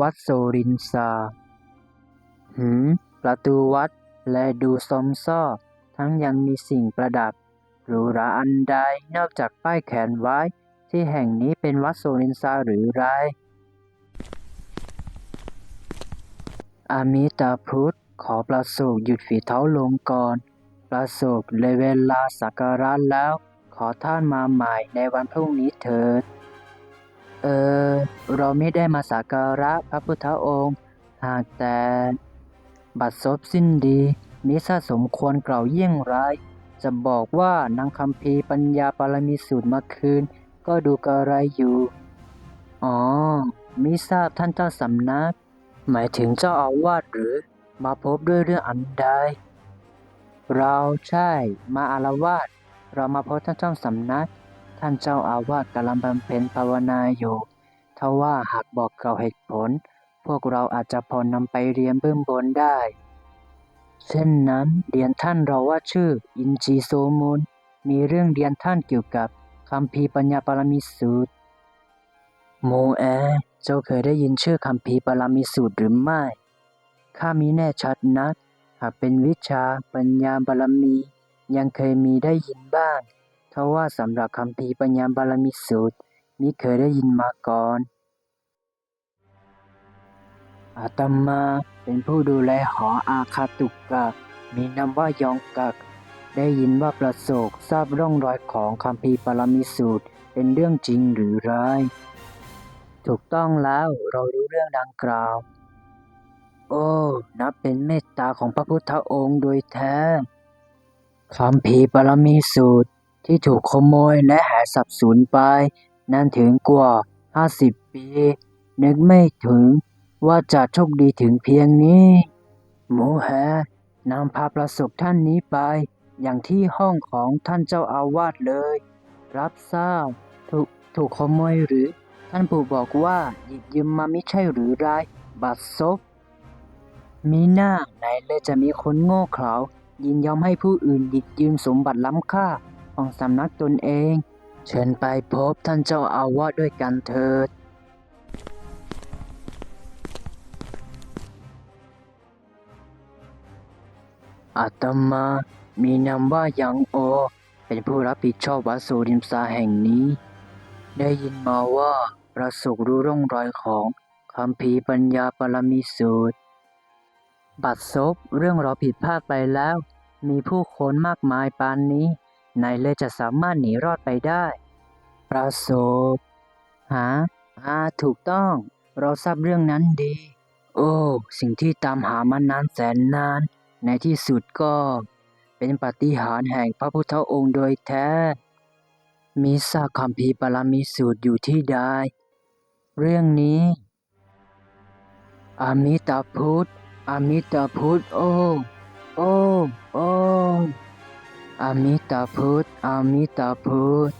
วัดโซรินซา หืม ประตูวัดและดูซอมซ่อ ทั้งยังมีสิ่งประดับหรูหราอันใดนอกจากป้ายแขวนไว้ ที่แห่งนี้เป็นวัดโซรินซาหรือไร อามิตาพุทธขอประสูกหยุดฝีเท้าลงก่อน ประสูกเลยเวลาสักการะแล้ว ขอท่านมาใหม่ในวันพรุ่งนี้เถิด เออ เราไม่ได้มาสักการะพระพุทธองค์ หากแต่บัดซบสิ้นดีมิซาสมควรกล่าวเยี่ยงไรจะบอกว่านางคำพีปัญญาปรมีสูตรมาคืน ก็ดูกระไรอยู่ อ๋อ มิทราบท่านเจ้าสำนัก หมายถึงเจ้าอาวาสหรือ มาพบด้วยเรื่องอันใด เราใช่ มาอารวาส เรามาพบท่านเจ้าสำนัก ท่านเจ้าอาวาสกำลังบำเพ็ญภาวนาอยู่ทว่าหากบอกเก่าเหตุผล พวกเราอาจจะพอนำไปเรียนเบื้องบนได้ เช่นนั้นเรียนท่านเราว่าชื่อ อินจีโซมูลมีเรื่องเรียนท่านเกี่ยวกับคำพีปัญญาปรมีสูตรโมแอ เจ้าเคยได้ยินชื่อคำพีปรมีสูตรหรือไม่ข้ามิแน่ชัดนัก หากเป็นวิชาปัญญาบารมี ยังเคยมีได้ยินบ้าง ทว่าสำหรับคำพีปัญญาบารมีสูตรมิเคยได้ยินมาก่อน อาตมาเป็นผู้ดูแลหออาคาตุกะมีนามว่ายองกัก ได้ยินว่าประโศกทราบร่องรอยของคำพีร์ปรมีสูตรเป็นเรื่องจริงหรือไราย ถูกต้องแล้วเรารู้เรื่องดังกล่าว โอ้ นับเป็นเมตตาของพระพุทธองค์โดยแท้คำพีร์ปรมีสูตร ที่ถูกขโมยและหายสับสูญไปนั่นถึงกว่าห้าสิบปี นึกไม่ถึงว่าจะโชคดีถึงเพียงนี้ หมูแฮนำพาประสบท่านนี้ไป อย่างที่ห้องของท่านเจ้าอาวาสเลย รับทราบถูกถูกขโมยหรือ ท่านปู่บอกว่าหยิบยืมมาไม่ใช่หรือไรบัดซบมีหน้าไหนเลยจะมีคนโง่เขลายินยอมให้ผู้อื่นหยิบยืมสมบัติล้ำค่า ของสำนักตนเอง เชิญไปพบท่านเจ้าอาวาสด้วยกันเถิด อาตมามีนามว่ายังโอ เป็นผู้รับผิดชอบวัดโซริมซาแห่งนี้ ได้ยินมาว่าประสบรู้ร่องรอยของคำพีปัญญาปรมีสูตร บัดซบเรื่องเราผิดพลาดไปแล้ว มีผู้คนมากมายปานนี้ ไหนเลยจะสามารถหนีรอดไปได้ ประสบ หาอาถูกต้อง เราทราบเรื่องนั้นดี โอ้ สิ่งที่ตามหามานานแสนนาน ในที่สุดก็ เป็นปฏิหารแห่งพระพุทธองค์โดยแท้ มีซากคัมภีปรมีสูตรอยู่ที่ใด เรื่องนี้ อามิตาพุทธอามิตาพุทธโอ้ โอ้ โอ้ อามิตาพุทธอามิตาพุทธ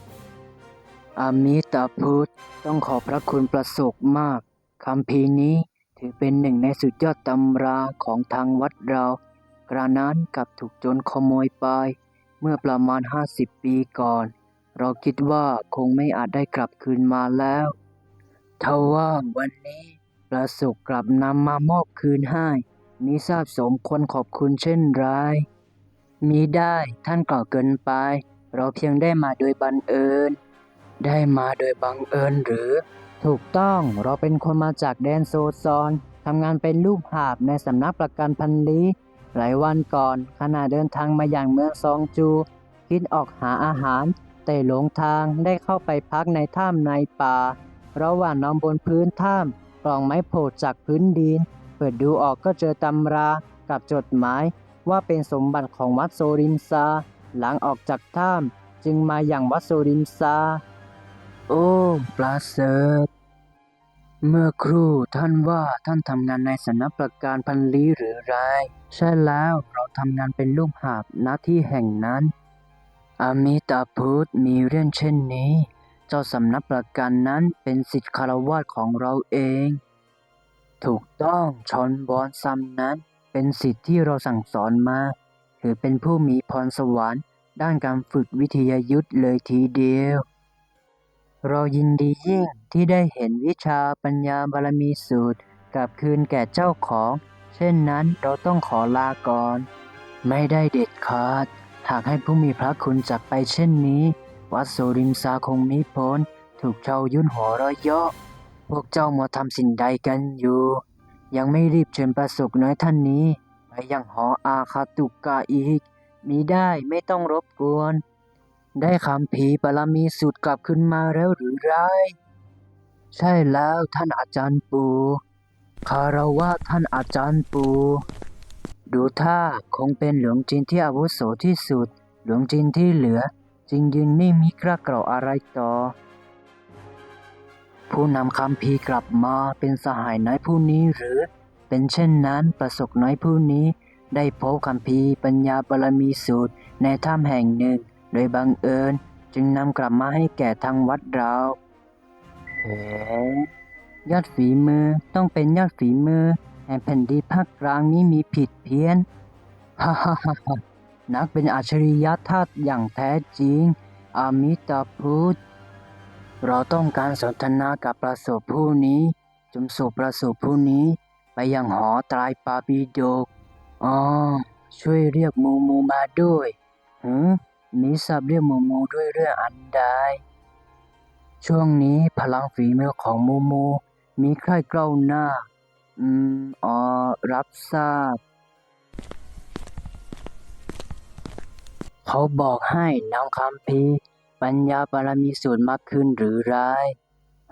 อามิตาพุทธต้องขอบพระคุณประสบมากคำพีนี้ถือเป็นหนึ่งในสุดยอดตำราของทางวัดเรา กระนั้นกลับถูกโจรขโมยไป เมื่อประมาณ 50 ปีก่อน เราคิดว่าคงไม่อาจได้กลับคืนมาแล้วทว่าวันนี้ประสบกลับนำมามอบคืนให้มิทราบสมควรขอบคุณเช่นไร มีได้ท่านกล่าวเกินไป เราเพียงได้มาโดยบังเอิญ ได้มาโดยบังเอิญหรือ ถูกต้องเราเป็นคนมาจากแดนโซซอนทำงานเป็นลูกหาบในสำนักประกันพันลีหลายวันก่อนขณะเดินทางมาอย่างเมืองซองจู คิดออกหาอาหาร แต่หลงทางได้เข้าไปพักในถ้ำในป่า ระหว่างนอนบนพื้นถ้ำกล่องไม้โผล่จากพื้นดิน เปิดดูออกก็เจอตำรากับจดหมาย ว่าเป็นสมบัติของวัดโซริมซา หลังออกจากถ้ำจึงมาอย่างวัดโซริมซา โอ้ปลาเสริฐเมื่อครู่ท่านว่าท่านทำงานในสำนักประการพันลีหรือไร ใช่แล้วเราทำงานเป็นลูกหาบณที่แห่งนั้น อามิตาพุทธมีเรื่องเช่นนี้ เจ้าสำนักประกันนั้นเป็นสิทธิคารวาสของเราเอง ถูกต้องชอนบอนซัมนั้น เป็นสิทธิ์ที่เราสั่งสอนมาถือเป็นผู้มีพรสวรรค์ ด้านการฝึกวิทยายุทธเลยทีเดียว เรายินดียิ่งที่ได้เห็นวิชาปัญญาบารมีสูตรกลับคืนแก่เจ้าของ เช่นนั้นเราต้องขอลาก่อน ไม่ได้เด็ดขาด หากให้ผู้มีพระคุณจากไปเช่นนี้ วัดโสริมซาคงมิพ้นถูกเจ้ายุ่นหัวเราะเยาะพวกเจ้ามัวทำสิ่งใดกันอยู่ ยังไม่รีบเชิญประสบน้อยท่านนี้ไปยังหออาคาตุกาอีกมิได้ไม่ต้องรบกวน ได้คำผีปรมีสูตรกลับขึ้นมาแล้วหรือไร ใช่แล้วท่านอาจารย์ปู คาราวะท่านอาจารย์ปู ดูท่าคงเป็นหลวงจีนที่อาวุโสที่สุด หลวงจีนที่เหลือ จึงยืนนิ่งมิกล้ากล่าอะไรต่อ ผู้นำคำพีกลับมาเป็นสหายน้อยผู้นี้หรือ เป็นเช่นนั้นประสบน้อยผู้นี้ ได้พบคำพีปัญญาบารมีสูตรในถ้ำแห่งหนึ่ง โดยบังเอิญจึงนำกลับมาให้แก่ทางวัดเราเอ๋ยอดฝีมือต้องเป็นยอดฝีมือแห่งแผ่นดินภาคกลางนี้มีผิดเพี้ยนฮ่าฮ่าฮ่าฮ่านักเป็นอัจฉริยะธาตุอย่างแท้จริง อามิตาพุทธ เราต้องการสนทนากับประสบผู้นี้จงส่งประสบผู้นี้ ไปยังหอตรายปาปิฎกอ๋อช่วยเรียกมูมูมาด้วยหือมิทราบเรียกมูมูด้วยเรื่องอันใดช่วงนี้พลังฝีมือของมูมู มีใครเกล้าหน้า อืมอ๋อรับทราบ เขาบอกให้นำคำพี ปัญญาบารมีสูตรมาคืนหรือไร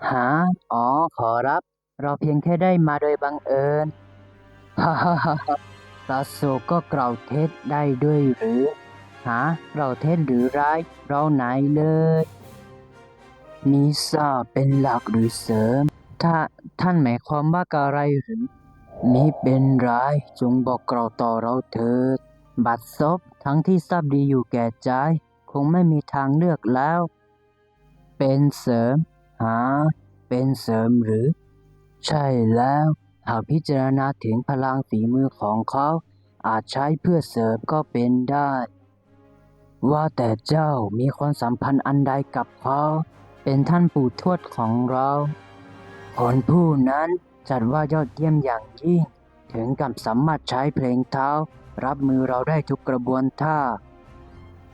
หา อ๋อ ขอรับ เราเพียงแค่ได้มาโดยบังเอิญ ฮ่าฮ่าฮ่าพระโสก็กล่าวเท็จได้ด้วยหรือ หากล่าเท็จหรือร้าย เราไหนเลยมีทราเป็นหลักหรือเสริม ถ้าท่านหมายความว่าอะไรหรือมิเป็นไรจงบอกกล่าวต่อเราเถิด บัดซบทั้งที่ทราบดีอยู่แก่ใจ งไม่มีทางเลือกแล้ว เป็นเสริม หา เป็นเสริมหรือ ใช่แล้ว หากพิจารณาถึงพลังฝีมือของเขา อาจใช้เพื่อเสริมก็เป็นได้ ว่าแต่เจ้ามีความสัมพันธ์อันใดกับเขา เป็นท่านปู่ทวดของเราคนผู้นั้นจัดว่ายอดเยี่ยมอย่างยิ่ง ถึงกับสามารถใช้เพลงเท้า รับมือเราได้ทุกกระบวนท่า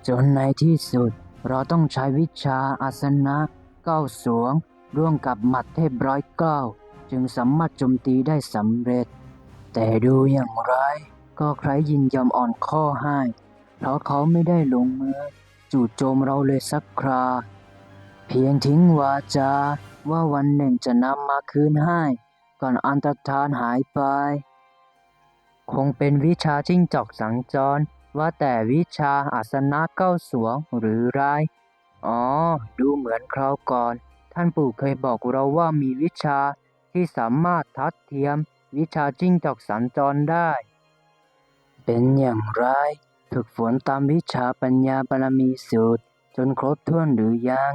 จนในที่สุด เราต้องใช้วิชาอาสนะเก้าสวง ร่วมกับหมัดเทพร้อยเก้า จึงสามารถโจมตีได้สำเร็จ แต่ดูอย่างไร ก็ใครยินยอมอ่อนข้อให้ เพราะเขาไม่ได้ลงมือ จู่โจมเราเลยสักครา เพียงทิ้งวาจาว่าวันหนึ่งจะนำมาคืนให้ ก่อนอันตรธานหายไป คงเป็นวิชาจิ้งจอกสังจร ว่าแต่วิชาอาสนะเก้าสวงหรือไร อ๋อ ดูเหมือนคราวก่อน ท่านปู่เคยบอกเราว่ามีวิชาที่สามารถทัดเทียม วิชาจิ้งจอกสัญจรได้ เป็นอย่างไร ฝึกฝนตามวิชาปัญญาบารมีสูตร จนครบถ้วนหรือยัง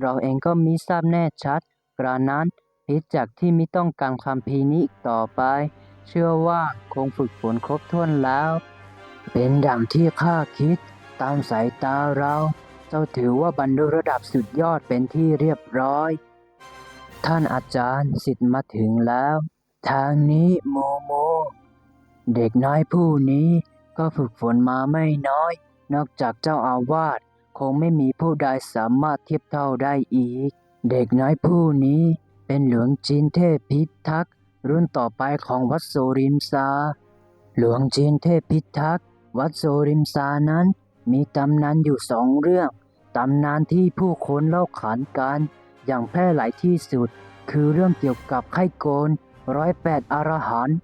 เราเองก็มิทราบแน่ชัด กระนั้นพิจากที่มิต้องการคำพีนี้อีกต่อไป เชื่อว่าคงฝึกฝนครบถ้วนแล้ว เป็นดังที่ข้าคิด ตามสายตาเรา เจ้าถือว่าบรรลุระดับสุดยอดเป็นที่เรียบร้อย ท่านอาจารย์สิทธิ์มาถึงแล้ว ทางนี้โมโม เด็กน้อยผู้นี้ก็ฝึกฝนมาไม่น้อย นอกจากเจ้าอาวาสคงไม่มีผู้ใดสามารถเทียบเท่าได้อีก เด็กน้อยผู้นี้เป็นหลวงจีนเทพพิทักษ์รุ่นต่อไปของวัดโสริมซา หลวงจีนเทพพิทักษ์ วัดโสริมซานั้น มีตำนานอยู่สองเรื่อง ตำนานที่ผู้คนเล่าขานกัน อย่างแพร่หลายที่สุด คือเรื่องเกี่ยวกับไข้โกนร้อยแปดอรหันต์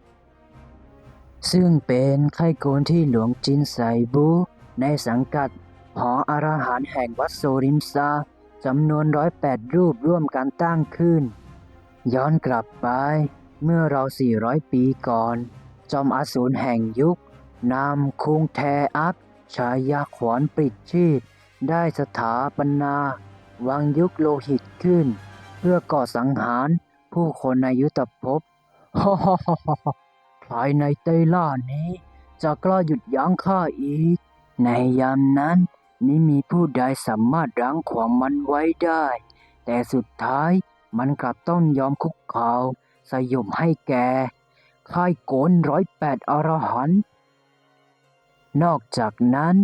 ซึ่งเป็นไข้โกนที่หลวงจินไสบู ในสังกัดหออรหันต์แห่งวัดโซริมซาจำนวนร้อยแปดรูปร่วมกันตั้งขึ้น ย้อนกลับไป เมื่อเรา 400 ปีก่อน จอมอสูรแห่งยุค นามคุงแทอักชายาขวานปิดชีพ ได้สถาปนาวังยุคโลหิตขึ้น เพื่อก่อสังหารผู้คนในยุทธภพฮ่าฮ่าฮ่าฮ่าภายในเตยล่านี้ จะกล้าหยุดยั้งข้าอีก ในยามนั้นไมิมีผู้ใดสามารถรั้งขวางมันไว้ได้ แต่สุดท้ายมันกลับต้องยอมคุกเข่าสยบให้แกค่ายโกนร้อยแปดอรหันต์ นอกจากนั้น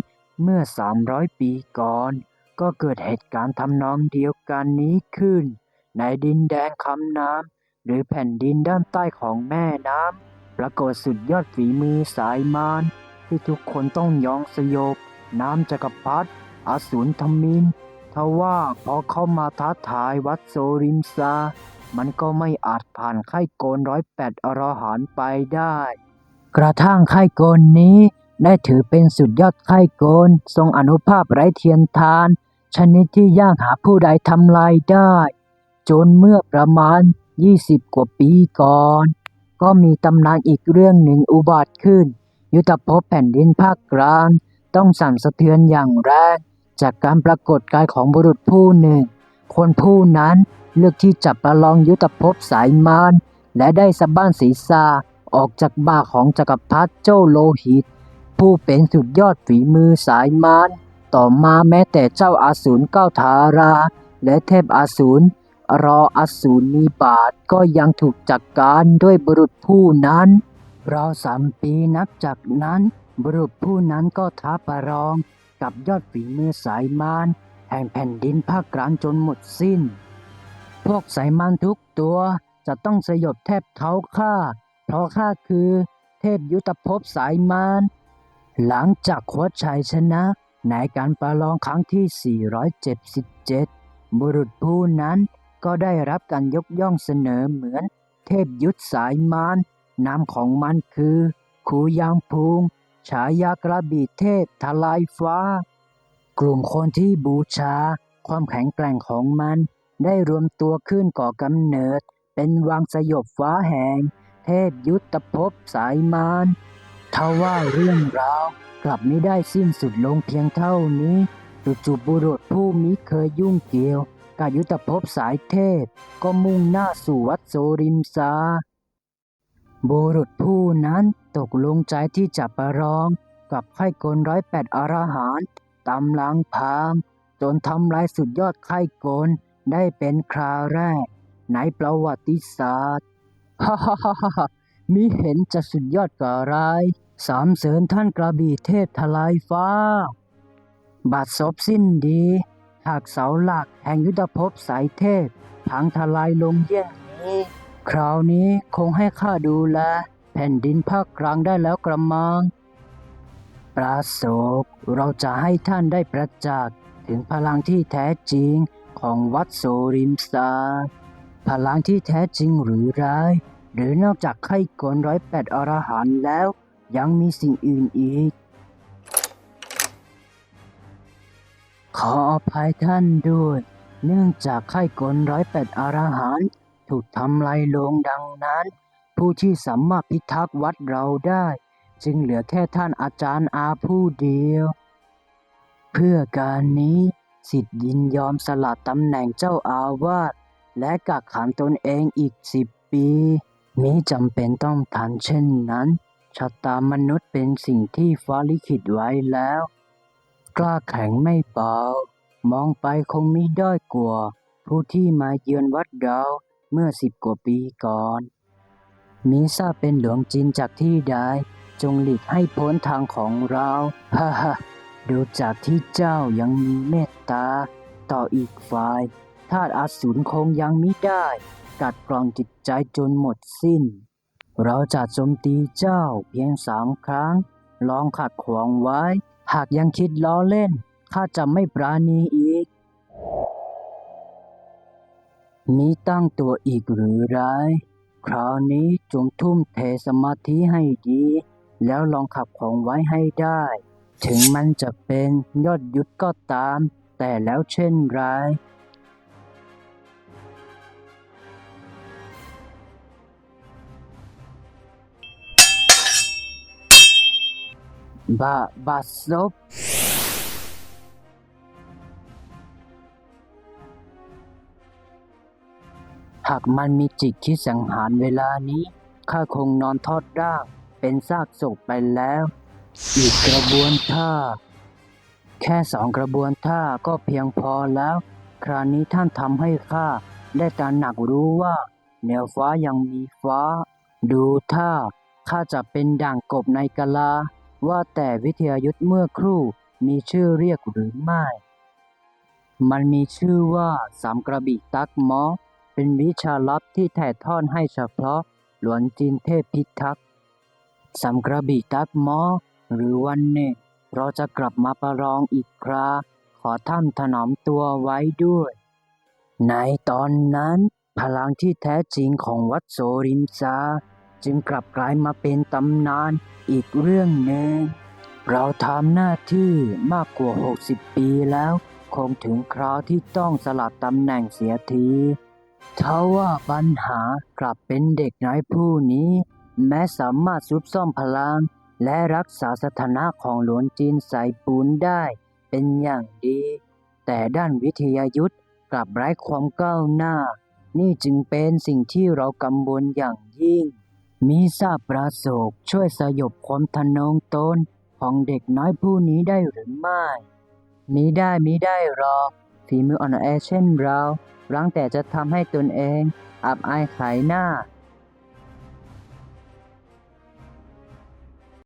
เมื่อ 300 ปีก่อน ก็เกิดเหตุการณ์ทำนองเดียวกันนี้ขึ้น ในดินแดนคำน้ำหรือแผ่นดินด้านใต้ของแม่น้ำปรากฏสุดยอดฝีมือสายมารที่ทุกคนต้องยองสยบ น้ำจักรพรรดิอสูรธมินทว่าพอเข้ามาท้าทายวัดโซริมซา มันก็ไม่อาจผ่านไข้โกนร้อยแปดอรหันไปได้ กระทั่งไข้โกนนี้ ได้ถือเป็นสุดยอดไข้โกน ทรงอนุภาพไร้เทียมทาน ชนิดที่ยากหาผู้ใดทำลายได้ จนเมื่อประมาณ 20 กว่าปีก่อน ก็มีตำนานอีกเรื่องหนึ่งอุบัติขึ้น ยุทธภพแผ่นดินภาคกลาง ต้องสั่นสะเทือนอย่างแรงจากการปรากฏกายของบุรุษผู้หนึ่ง คนผู้นั้นเลือกที่จะประลองยุทธภพสายมารและได้สะบ้านศีรษะออกจากบ่าของจักรพรรดิเจ้าโลหิต ผู้เป็นสุดยอดฝีมือสายมารต่อมาแม้แต่เจ้าอาสูรเก้าทารา และเทพอาสูรรออสูรนีบาทก็ยังถูกจัดกการด้วยบุรุษผู้นั้นราสามปีนับจากนั้น บุรุษผู้นั้นก็ท้าประลองกับยอดฝีมือสายมารแห่งแผ่นดินภาคกลางจนหมดสิ้น พวกสายมารทุกตัวจะต้องสยบแทบเท้าข้า เพราะข้าคือเทพยุทธภพสายมาร หลังจากคว้าชัยชนะในการประลองครั้งที่ 477 บุรุษผู้นั้นก็ได้รับการยกย่องเสนอเหมือนเทพยุทธสายมารนามของมันคือคูยางพุงฉายากระบี่เทพทลายฟ้า กลุ่มคนที่บูชาความแข็งแกร่งของมันได้รวมตัวขึ้นก่อกำเนิด เป็นวังสยบฟ้าแห่ง เทพยุทธภพสายมาร ทว่าเรื่องราวกลับไม่ได้สิ้นสุดลงเพียงเท่านี้จู่ๆบุรุษผู้มิเคยยุ่งเกี่ยวกับยุทธภพสายเทพ ก็มุ่งหน้าสู่วัดโซริมซาบุรุษผู้นั้นตกลงใจที่จะประลองกับไข้กลร้อยแปดอรหันตำลังพามจนทำลายสุดยอดไข้กลได้เป็นคราวแรก ในประวัติศาสตร์ ฮ่าฮ่าฮ่าฮ่ามิเห็นจะสุดยอดกว่าไร สามเสริญท่านกระบี่เทพทลายฟ้า บาดซบสิ้นดีหากเสาหลักแห่งยุทธภพสายเทพพังทลายลงเยี่ยงนี้ คราวนี้คงให้ข้าดูแลแผ่นดินภาคกลางได้แล้วกระมัง ปราศกเราจะให้ท่านได้ประจักษ์ถึงพลังที่แท้จริงของวัดโสริมซาพลังที่แท้จริงหรือร้าย หรือนอกจากไข้กลร้อยแปดอรหันแล้ว ยังมีสิ่งอื่นอีก ขออภัยท่านด้วย เนื่องจากไข้กลร้อยแปดอรหันถูกทำลายลงดังนั้น ผู้ที่สามารถพิทักษ์วัดเราได้ จึงเหลือแค่ท่านอาจารย์อาผู้เดียว เพื่อการนี้สิทธิ์ยินยอมสละตำแหน่งเจ้าอาวาสและกักขังตนเองอีกสิบปีมิจำเป็นต้องทำเช่นนั้น ชะตามนุษย์เป็นสิ่งที่ฟ้าลิขิตไว้แล้ว กล้าแข็งไม่เบามองไปคงมิด้อยกว่าผู้ที่มาเยือนวัดเราเมื่อสิบกว่าปีก่อน มิทราบเป็นหลวงจินจากที่ใดจงหลีกให้พ้นทางของเราฮ่าฮ่าดูจากที่เจ้ายังมีเมตตา ต่ออีกฝ่ายทาตุอาสูรคงยังมิได้ กัดกร่องจิตใจจนหมดสิ้น เราจะโจมตีเจ้าเพียงสามครั้ง ลองขัดขวางไว้ หากยังคิดล้อเล่น ข้าจะไม่ปราณีอีกมีตั้งตัวอีกหรือไร คราวนี้จงทุ่มเทสมาธิให้ดี แล้วลองขับของไว้ให้ได้ ถึงมันจะเป็นยอดยุทธก็ตาม แต่แล้วเช่นไร บาบาซบหากมันมีจิตคิดสังหารเวลานี้ ข้าคงนอนทอดร่าง เป็นซากศพไปแล้ว อีกกระบวนท่า แค่สองกระบวนท่าก็เพียงพอแล้ว คราวนี้ท่านทำให้ข้าได้ตระหนักรู้ว่าเหนือฟ้ายังมีฟ้า ดูท่าข้าจะเป็นด่างกบในกะลา ว่าแต่วิทยายุทธเมื่อครู่มีชื่อเรียกหรือไม่ มันมีชื่อว่าสามกระบี่ตักหมอ เป็นวิชาลับที่ถ่ายทอดให้เฉพาะ หลวนจีนเทพพิทักษ์สามกระบี่ตักหมอ หรือวันหนึ่งเราจะกลับมาประลองอีกครา ขอท่านถนอมตัวไว้ด้วย ในตอนนั้น พลังที่แท้จริงของวัดโสรินซา จึงกลับกลายมาเป็นตำนานอีกเรื่องหนึ่ง เราทำหน้าที่มากกว่า 60 ปีแล้ว คงถึงคราวที่ต้องสลัดตำแหน่งเสียทีทว่าปัญหากลับเป็นเด็กน้อยผู้นี้ แม้สามารถซุบซ่อมพลัง และรักษาสถานะของหลวงจีนใสายปูนได้เป็นอย่างดี แต่ด้านวิทยายุทธกลับไร้ความก้าวหน้า นี่จึงเป็นสิ่งที่เรากังวลอย่างยิ่ง มีทราบประโศกช่วยสยบความทะนงตนของเด็กน้อยผู้นี้ได้หรือไม่มีได้มีได้หรอกฝีมืออ่อนแอเช่นเรารังแต่จะทำให้ตนเอง อับอายขายหน้า